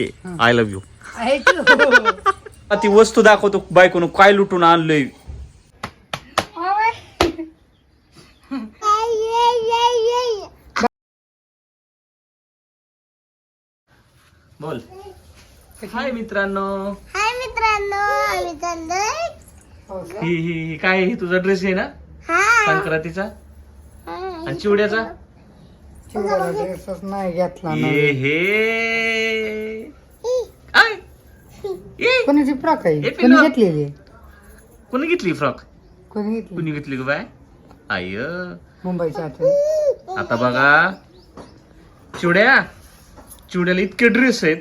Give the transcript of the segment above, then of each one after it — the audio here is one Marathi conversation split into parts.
ओके आय लव्ह यू तू. ती वस्तू दाखवतो बायकोनं काय लुटून आणलंय. बोल. हाय मित्रांनो. हाय मित्रांनो आम्ही चाललोय. हो? ही ही ही काय ही तुझा ड्रेस आहे ना? हा. संक्रांतीचा? आणि चिवड्याचा? ड्रेसच नाही घेतला ना. ये हे. कोणाची फ्रॉक आहे? कोणी. घेतलेली? कोणी घेतली फ्रॉक? कोणी घेतली? कुणी घेतली ग बाय? आय मुंबईच्या आता बघा. चिवड्या. चिवड्याला इतके ड्रेस आहेत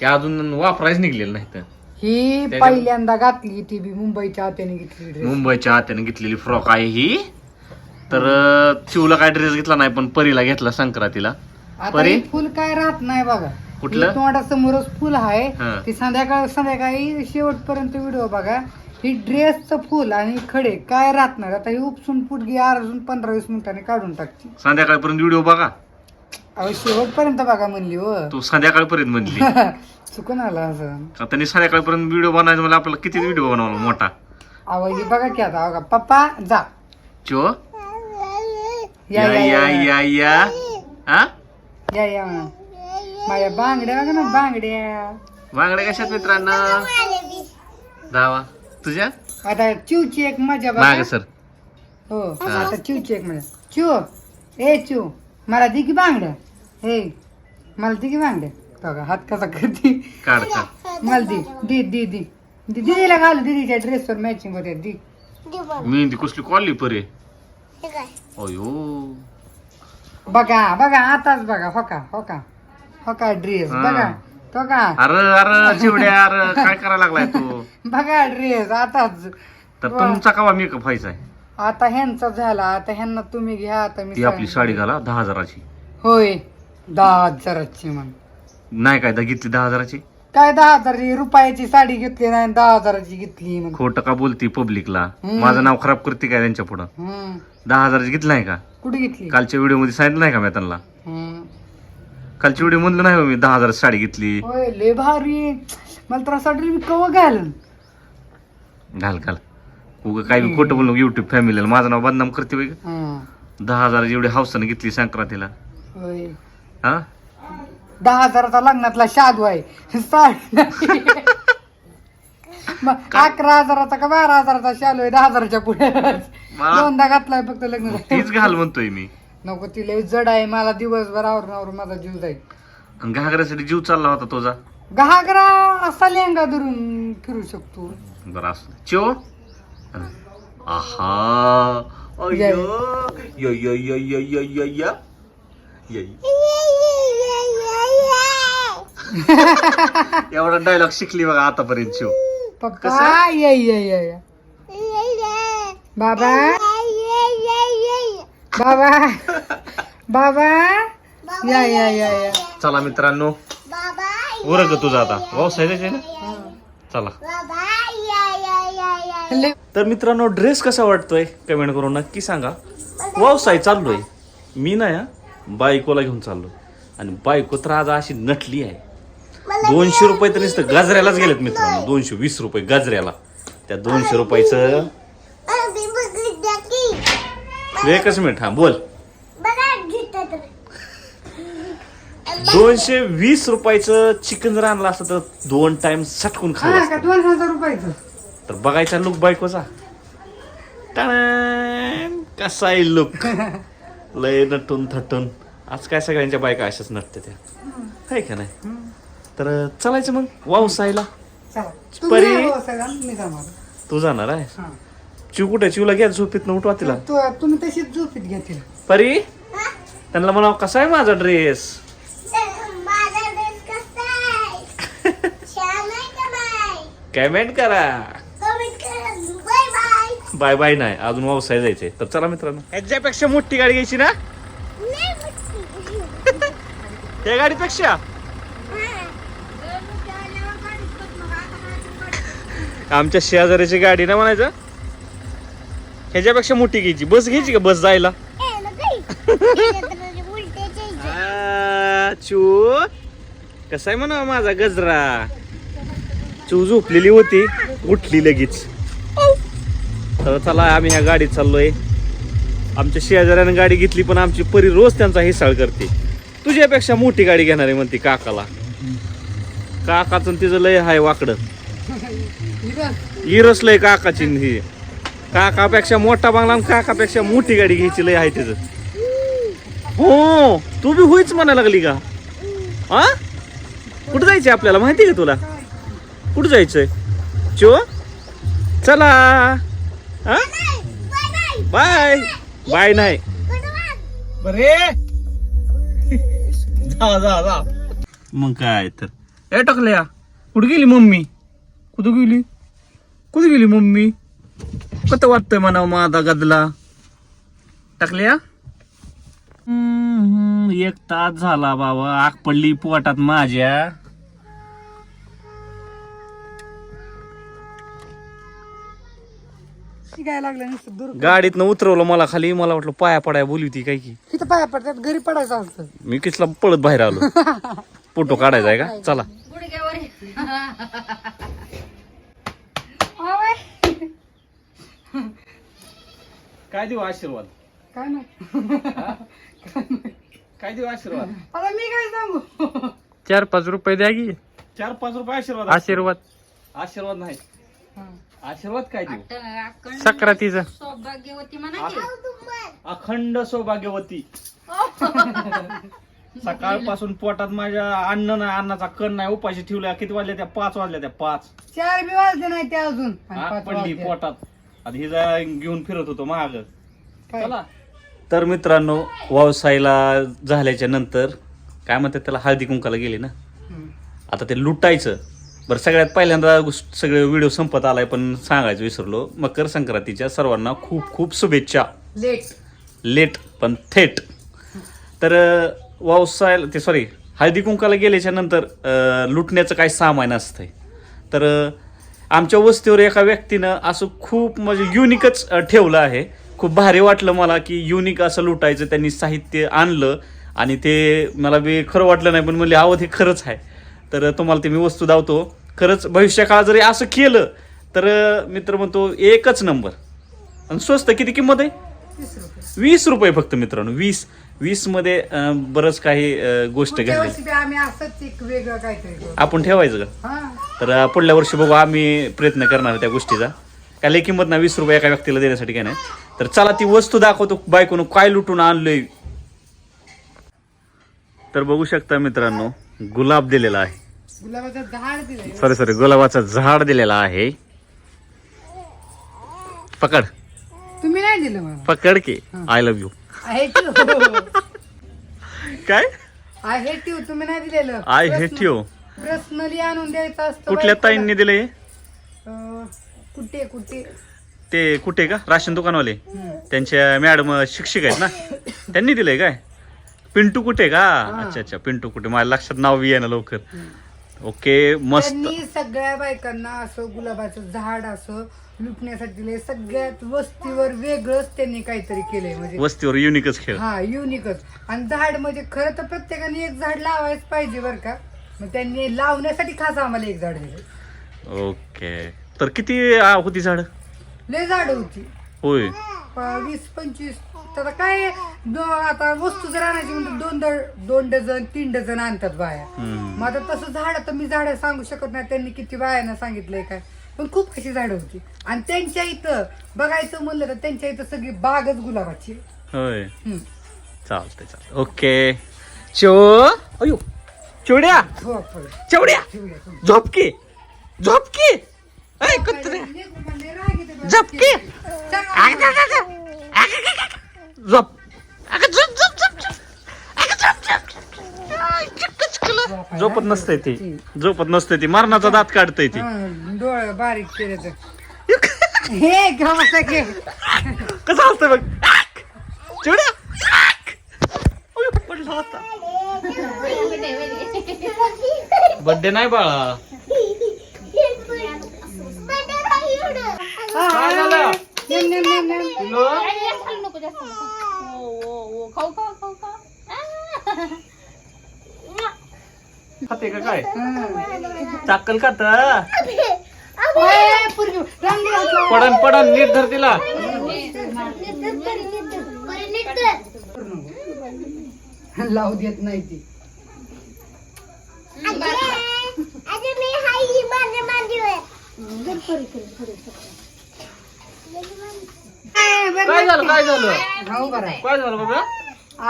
की अजून वापरायच निघलेले नाही तर ही पहिल्यांदा घातली ती बी मुंबईच्या आत्याने घेतली मुंबईच्या आत्याने घेतलेली फ्रॉक आहे ही. तर अं, चिवला काय ड्रेस घेतला नाही पण परीला घेतला संक्रांतीला. आता परी? हे फुल काय राहत नाही बघा. कुठलं? तोंडासमोरच फुल आहे. ती संध्याकाळ संध्याकाळी शेवटपर्यंत व्हिडिओ बघा. ही ड्रेसचं फुल आणि खडे. काय राहत नाही आता ही उपसून फुटगी अर्जून पंधरा वीस मिनिटांनी काढून टाकते. संध्याकाळपर्यंत व्हिडिओ बघा. अहो शेवटपर्यंत बघा म्हणली हो. तू संध्याकाळपर्यंत म्हणली. चुकून आला असं. आता नी संध्याकाळपर्यंत व्हिडिओ बनवायचा मला आपल्याला किती व्हिडिओ बनवला मोठा? अहो ही बघा की आता. बघा पप्पा जा. चो? या या या या. या हा? या या म्हणा. माझ्या बांगड्या बघा ना बांगड्या. बांगड्या कशात मित्रांनो? दावा. तुझ्या? आता चिवची एक मजा माग बघा सर. हो आता चिवची एक मजा. चिव. ए चिव. मला दि की बांगड्या हे मला दि की बांगड्या बघा हात कसा करते. काढ का मला दि दी दी दी. दी दीदीला घाल दीदीच्या ड्रेसवर मॅचिंग होते दी. मी ती कसली कॉली परे. काय? अयो. बघा बघा आताच बघा होका होका होका ड्रेस हा. बघा तो का? अरे अरे चिवड्या अरे काय करायला लागलाय तू? बघा ड्रेस आताच. तर तुमचा कवा मेकअप व्हायचा आहे? आता ह्यांचा झाला आता ह्यांना तुम्ही घ्या आता मी ती आपली सांग- साडी घाला दहा हजाराची. होय दहा हजाराची मग नाही काय दा घेतली दहा हजाराची? काय दहा हजाराची? रुपयाची साडी घेतली नाही आणि दहा हजाराची घेतली मग खोट का बोलती पब्लिकला हम्म. माझं नाव खराब करते काय त्यांच्या पुढं? हम्म. दहा हजाराची घेतली नाही का? कुठे घेतली? कालच्या व्हिडिओमध्ये सांगितलं नाही का मी त्यांना. कालच्या व्हिडिओ म्हणलं नाही हो मी दहा हजाराची साडी घेतली. होय लय भारी. मला तर असं वाटलं मी कवा घालन. घाल घाल. उगं काय बी खोटं बोललो युट्यूब फॅमिलीला माझं नाव बदनाम करते बाई. दहा हजाराची एवढी हावसानं घेतली संक्रांतीला. होय. हा? दहा हजाराचा लग्नातला शादू आहे. साडी नाही. मग अकरा हजाराचा का बारा हजाराचा शालू आहे दहा हजाराच्या पुढे? दोनदा घातलाय फक्त लग्न. तीच घाल म्हणतोय मी. नको ती लय जड आहे. मला दिवसभर आवरून आवरून माझा जीव जाईल. आणि घागऱ्यासाठी जीव चालला होता तुझा घागरा असा लेंगा धरून फिरू शकतो. बरं असं चो आहा. अय्यो. यो यो यो यो यो यो यो. यो. एवढा डायलॉग शिकली बघा आतापर्यंत शिव पप्पा ये ये ये ये. बाबा. बाबा. बाबा. या या या या. चला मित्रांनो. उरग तुझा आता. द्यायचा आहे ना? चला. बाबा या या या या. लय- तर मित्रांनो ड्रेस कसा वाटतोय? कमेंट करून नक्की सांगा. व्यवसाय चाललोय. मी ना या बायकोला घेऊन चाललो. आणि बायको तर आज अशी नटली आहे. दोनशे रुपये तर नुसतं गाजऱ्यालाच गेलेत मित्रांनो. दोनशे वीस रुपये गाजऱ्याला. त्या दोनशे रुपयाचं एकच मिनिट हा बोल. दोनशे वीस रुपयाचं चिकन जर आणलं असतं तर दोन टाइम सटकून खाल्लं हा असतं. का दोन हजार रुपयाचं? तर बघायचा लुक बायकोचा. टाळान. कसा आहे लुक लय नटून थटून. आज काय सगळ्यांच्या बायका अशाच नटते त्या. आहे का नाही? तर चलायचं मग? वावसायला? चला. तुम्ही परी. या व्यवसायाला, मी जाणार. तू जाणार आहे? हा. चिव कुठे? चिवला घ्या झोपीत न? उठवा तिला. तू तुम्ही तशीच झोपीत घेतील परी? त्यांना म्हणावं कसा आहे माझा ड्रेस माझा ड्रेस कसा आहे? छान आहे का नाही कमेंट करा. कमेंट करा. बाय बाय बाय बाय नाही. अजून व्यवसाय जायचंय. तर चला मित्रांनो. ह्याच्यापेक्षा मोठी गाडी घ्यायची ना? त्या गाडीपेक्षा? आमच्या शेजाऱ्याची गाडी ना म्हणायचं? ह्याच्यापेक्षा मोठी घ्यायची. बस घ्यायची का? बस जायला. आ, चू. कसा आहे म्हणा माझा गजरा? चू झोपलेली होती. उठली लगेच. तर चला आम्ही ह्या गाडीत चाललोय. आमच्या शेजाऱ्यानं गाडी घेतली पण आमची परी रोज त्यांचा हिसाळ करते. तुझ्यापेक्षा मोठी गाडी घेणार आहे म्हणते काकाला. काकाचं तिचं लय हाय वाकडं. इरस. लय काकाची ही. काकापेक्षा मोठा बांगला आणि काकापेक्षा मोठी गाडी घ्यायची लय आहे तिचं हो तू बी होईच म्हणायला लागली का? हा कुठं जायचंय आपल्याला? माहिती का तुला? कुठं जायचंय? चो? चला. हा बाय. बाय नाही. बरे. जा जा जा. मग काय तर. ए टाकल्या. कुठं गेली मम्मी? कुठं गेली? कुठं गेली मम्मी? कत वाटतंय म्हणा माझा गदला? टाकल्या? हम्म, एक तास झाला बाबा आग पडली पोटात माझ्या. शिकायला लागलं नुसतं दूर गाडीतनं उतरवलं मला खाली मला वाटलं पाया पडाय बोलली होती काय की. तिथं पाया पडतात घरी पडायचं असतं. मी किसला पळत बाहेर आलो. फोटो काढायचा आहे का? चला. काय देऊ आशीर्वाद? काय नाही. काय देऊ आशीर्वाद? आता मी काय सांगू? चार पाच रुपये द्या की. चार पाच रुपये आशीर्वाद आशीर्वाद. आशीर्वाद नाही. हा. आशीर्वाद काय देऊ? सक्रातीचा. सौभाग्यवती म्हणा की अखंड सौभाग्यवती. सकाळपासून पोटात माझ्या अन्न नाही अन्नाचा कण नाही उपाशी ठेवल्या किती वाजल्या त्या? पाच वाजल्या त्या पाच. चार बी वाजले नाही ते अजून. आणि आग पाच पडली वाजले. पोटात. आता हिजा घेऊन फिरत होतो महाग काय? चला. तर मित्रांनो व्यवसायाला झाल्याच्यानंतर काय म्हणतात त्याला हळदी कुंकाला गेले ना. आता ते लुटायचं. बरं सगळ्यात पहिल्यांदा गोष्ट- सगळे व्हिडिओ संपत आलाय पण सांगायचं विसरलो. मकर संक्रांतीच्या सर्वांना खूप खूप शुभेच्छा. लेट. लेट पण थेट. तर अं, व्यवसाय ते सॉरी हळदी कुंकाला गेल्याच्यानंतर अं, लुटण्याचं काही सामान असतंय. तर अं, आमच्या वस्तीवर एका व्यक्तीनं असं खूप म्हणजे युनिकच ठेवलं आहे. खूप भारी वाटलं मला की युनिक असं लुटायचं त्यांनी साहित्य आणलं आणि ते मला बी खरं वाटलं नाही पण म्हणले अहो ते खरंच आहे. तर तुम्हाला ते मी वस्तू दावतो. खरंच भविष्य काळात जरी असं केलं तर मित्र म्हणतो एकच नंबर. आणि स्वस्त किती किंमत आहे? वीस रुपये फक्त मित्रांनो वीस. वीसमध्ये अं, बरंच काही अं, गोष्ट पुढच्या घडली. वर्षी बी आम्ही असंच एक वेगळं काहीतरी करू. आपण ठेवायचं का? हा. तर अं, पुढल्या वर्षी बघू आम्ही प्रयत्न करणार त्या गोष्टीचा. काय लई किंमत ना वीस रुपये एका व्यक्तीला देण्यासाठी काय नाही. तर चला ती वस्तू दाखवतो बायकोनं काय लुटून आणलंय. तर बघू शकता मित्रांनो गुलाब दिलेला आहे. गुलाबाचं झाड दिलंय. सॉरी सॉरी गुलाबाचं झाड दिलेला आहे. पकड. तुम्ही नाही दिलं मला. पकड की. I love you I hate you काय? आय हेट यू तुम्ही नाही दिलेलं. आय हेट यू पर्सनली आणून द्यायचं असतं कुठल्या बायकोला. ताईंनी दिले अं, कुठे कुठे? ते कुठे का? राशन दुकानवाले. त्यांच्या मॅडम शिक्षक आहेत ना. त्यांनी दिलंय काय? पिंटू कुठे का? अच्छा अच्छा. पिंटू कुठे? माझ्या लक्षात नाव आहे ना लवकर. ओके मस्त. त्यांनी सगळ्या बायकांना असं गुलाबाचं झाड असं लुटण्यासाठी दिले सगळ्यात वस्तीवर वेगळंच त्यांनी काहीतरी केलंय म्हणजे. वस्तीवर युनिकच खेळ. हा युनिकच आणि झाड म्हणजे खरं तर प्रत्येकाने एक झाड लावायच पाहिजे बरं का. मग त्यांनी लावण्यासाठी खास आम्हाला एक झाड दिलं ओके. तर किती आ, होती झाड? लय झाड होती. होय. प- वीस पंचवीस. तर काय दो आता वस्तू जर आणायची म्हणजे दोन द- दोन डझन तीन डझन आणतात बाया. मग आता तसं झाड तर मी झाड सांगू शकत नाही त्यांनी किती बायानं सांगितलंय काय. पण खूप अशी झाडं होती. आणि त्यांच्या इथं बघायचं म्हणलं तर त्यांच्या इथं सगळी बागच गुलाबाची होय. हम्म. चालतंय चालतंय. ओके. चो अयो चोड्या हो, हो. चवड्या. ठेवूया, ठेवूया. झोपकी झोपकी ऐ कुत्रे. झपके. चल, झोप अगं झोप झोप झोप झोप. अगं झोप झोप आय, चिक्कच केलं. झोपत नसते ती. झोपत नसते ती. मरणाचा दात काढतय ती. हा, डोळे बारीक केले तर. हे गमत घे कसं असतं बघ. आक! चिवड्या. आक! अयो, पडला होता बड्डे नाही बाळा. काय झालं? Name, name, name, name. Pillow? जास्त नको. ओ, ओ, ओ. खाऊ खाऊ खाऊ खाऊ खाते का काय. चाकल खात ओय, पोरगी, रंग घातला. पडन पडन नीट धर तिला लावू देत नाही ती काय झालं काय झालं? हो बरं. आहे. काय झालं बाबा?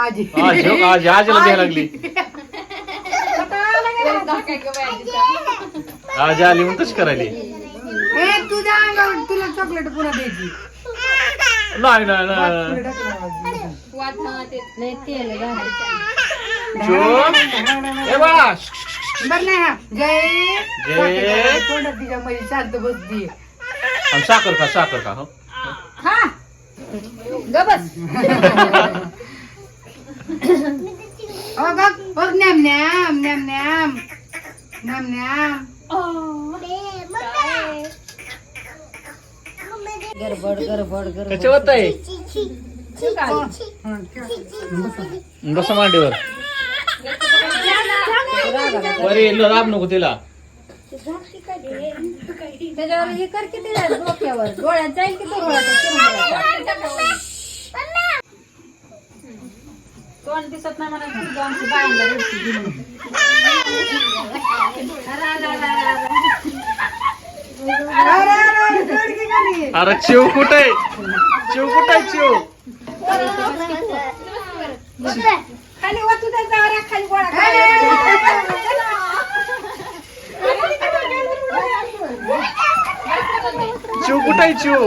आजी. आज आज आजीला द्यायला लागली. आज आली म्हणून तशी करायली? ए तुझ्या अंगावर तुला चॉकलेट पुन्हा द्यायची. नाही नाही नाही. ढकलावं. हा तेल घालायचं. ए बाळा बरं नाही हा. जय. जय. तोंडात तिच्या मध्ये शांत बसती. आणि साखर खा साखर खा हो. हा. ग बस. हो बघ बघ नॅम नॅम नॅम नॅम नॅम नॅम गडबड गडबड. गडबड कसे होत आहे बसा मांडीवर बरे दाब नको तिला. त्याच्यावर हे कर किती डोक्यावर डोळ्यात जाईल की तो डोळ्यात तोंड दिसत नाही मला तुझी आमची बायांना रडती घेऊन. अरे, अरे, अरे, अरे, अरे. अरे, अरे, अरे, रडकी झाली. अरे चिव कुठे चिव कुठे चिव खाली वाचू द्यायचा अरे खाली गोळा चिव कुठं आहे चिव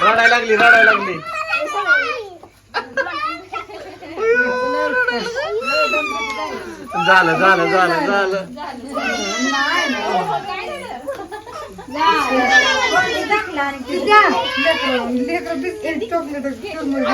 रडायला लागली रडायला लागली झालं झालं झालं झालं चॉकलेट,